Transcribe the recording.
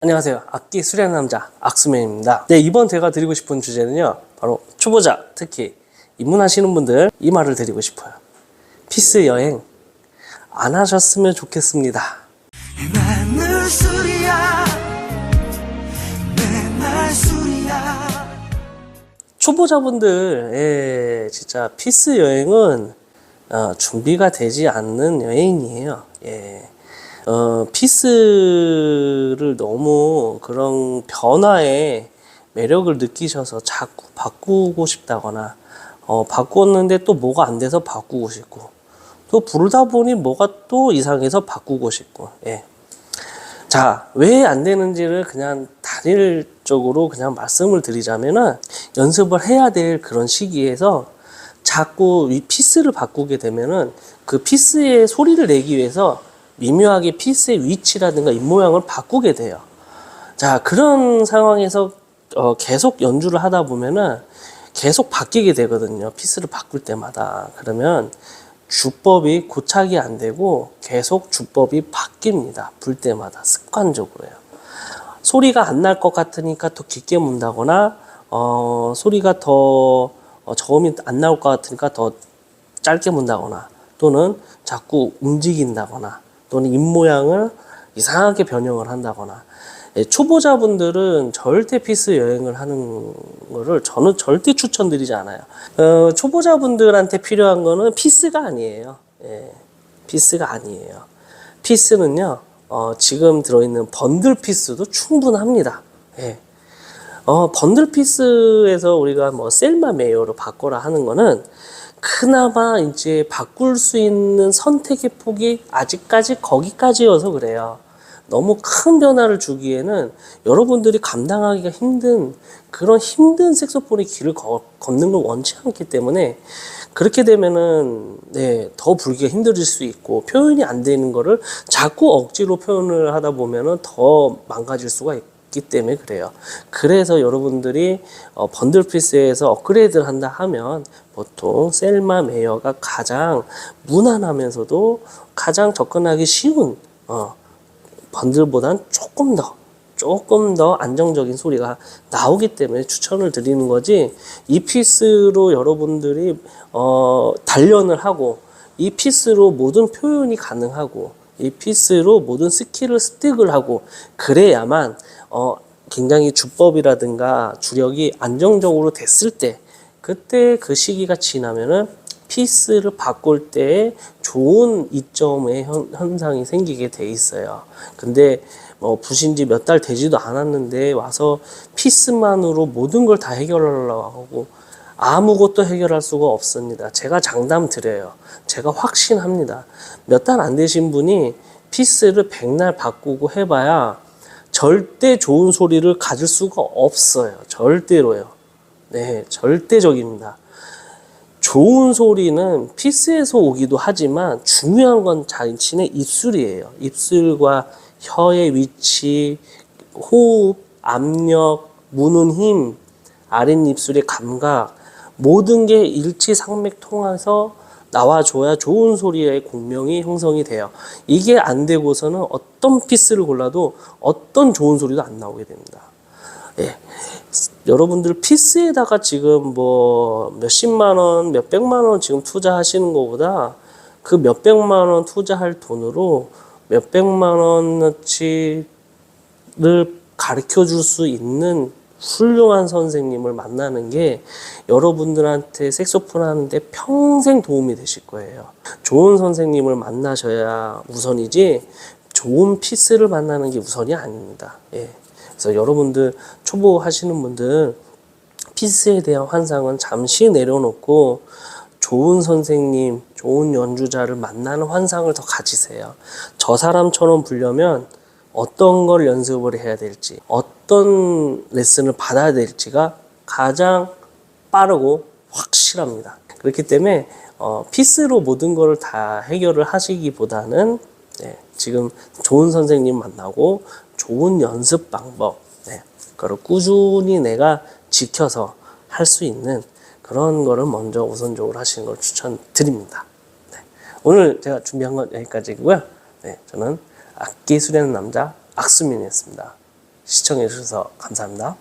안녕하세요. 악기 수련하는 남자 악수맨입니다. 네, 이번 제가 드리고 싶은 주제는요. 바로 초보자, 특히 입문하시는 분들 이 말을 드리고 싶어요. 피스 여행 안 하셨으면 좋겠습니다. 초보자분들, 예, 진짜 피스 여행은 어, 준비가 되지 않는 여행이에요. 예. 어, 피스를 너무 그런 변화에 매력을 느끼셔서 자꾸 바꾸고 싶다거나, 어, 바꿨는데 또 뭐가 안 돼서 바꾸고 싶고, 또 부르다 보니 뭐가 또 이상해서 바꾸고 싶고, 예. 자, 왜 안 되는지를 그냥 단일적으로 그냥 말씀을 드리자면은 연습을 해야 될 그런 시기에서 자꾸 이 피스를 바꾸게 되면은 그 피스의 소리를 내기 위해서 미묘하게 피스의 위치라든가 입모양을 바꾸게 돼요. 자, 그런 상황에서 어, 계속 연주를 하다 보면은 계속 바뀌게 되거든요. 피스를 바꿀 때마다. 그러면 주법이 고착이 안 되고 계속 주법이 바뀝니다. 불 때마다 습관적으로요. 소리가 안 날 것 같으니까 더 깊게 문다거나 어, 소리가 더 어, 저음이 안 나올 것 같으니까 더 짧게 문다거나 또는 자꾸 움직인다거나 또는 입 모양을 이상하게 변형을 한다거나 예, 초보자분들은 절대 피스 여행을 하는 거를 저는 절대 추천드리지 않아요. 어, 초보자분들한테 필요한 거는 피스가 아니에요. 예, 피스가 아니에요. 피스는요, 어, 지금 들어있는 번들 피스도 충분합니다. 예. 어, 번들 피스에서 우리가 뭐 셀마 메이어로 바꿔라 하는 거는 그나마 이제 바꿀 수 있는 선택의 폭이 아직까지 거기까지여서 그래요. 너무 큰 변화를 주기에는 여러분들이 감당하기가 힘든 그런 힘든 색소폰의 길을 거- 걷는 걸 원치 않기 때문에 그렇게 되면은 네, 더 불기가 힘들어질 수 있고 표현이 안 되는 거를 자꾸 억지로 표현을 하다 보면은 더 망가질 수가 있 기 때문에 그래요. 그래서 여러분들이 어, 번들 피스에서 업그레이드를 한다 하면 보통 셀마 메이어가 가장 무난하면서도 가장 접근하기 쉬운 어, 번들보단 조금 더 조금 더 안정적인 소리가 나오기 때문에 추천을 드리는 거지 이 피스로 여러분들이 어 단련을 하고 이 피스로 모든 표현이 가능하고 이 피스로 모든 스킬을 습득을 하고 그래야만 어 굉장히 주법이라든가 주력이 안정적으로 됐을 때 그때 그 시기가 지나면은 피스를 바꿀 때 좋은 이점의 현, 현상이 생기게 돼 있어요. 근데 뭐 부신 지 몇 달 되지도 않았는데 와서 피스만으로 모든 걸 다 해결하려고 하고 아무것도 해결할 수가 없습니다. 제가 장담 드려요. 제가 확신합니다. 몇 달 안 되신 분이 피스를 백날 바꾸고 해봐야 절대 좋은 소리를 가질 수가 없어요. 절대로요. 네, 절대적입니다. 좋은 소리는 피스에서 오기도 하지만 중요한 건 자신의 입술이에요. 입술과 혀의 위치, 호흡, 압력, 무는 힘, 아랫입술의 감각, 모든 게 일치상맥 통해서 나와줘야 좋은 소리의 공명이 형성이 돼요. 이게 안 되고서는 어떤 피스를 골라도 어떤 좋은 소리도 안 나오게 됩니다. 예. 여러분들 피스에다가 지금 뭐 몇십만 원, 몇백만 원 지금 투자하시는 것보다 그 몇백만 원 투자할 돈으로 몇백만 원어치를 가르쳐 줄 수 있는 훌륭한 선생님을 만나는 게 여러분들한테 색소폰 하는데 평생 도움이 되실 거예요. 좋은 선생님을 만나셔야 우선이지 좋은 피스를 만나는 게 우선이 아닙니다. 예. 그래서 여러분들 초보 하시는 분들 피스에 대한 환상은 잠시 내려놓고 좋은 선생님, 좋은 연주자를 만나는 환상을 더 가지세요. 저 사람처럼 불려면 어떤 걸 연습을 해야 될지, 어떤 레슨을 받아야 될지가 가장 빠르고 확실합니다. 그렇기 때문에 어, 피스로 모든 걸 다 해결을 하시기보다는 네, 지금 좋은 선생님 만나고 좋은 연습 방법, 네, 그걸 꾸준히 내가 지켜서 할 수 있는 그런 거를 먼저 우선적으로 하시는 걸 추천드립니다. 네, 오늘 제가 준비한 건 여기까지고요. 네, 저는 악기 수련하는 남자 악수민이었습니다. 시청해 주셔서 감사합니다.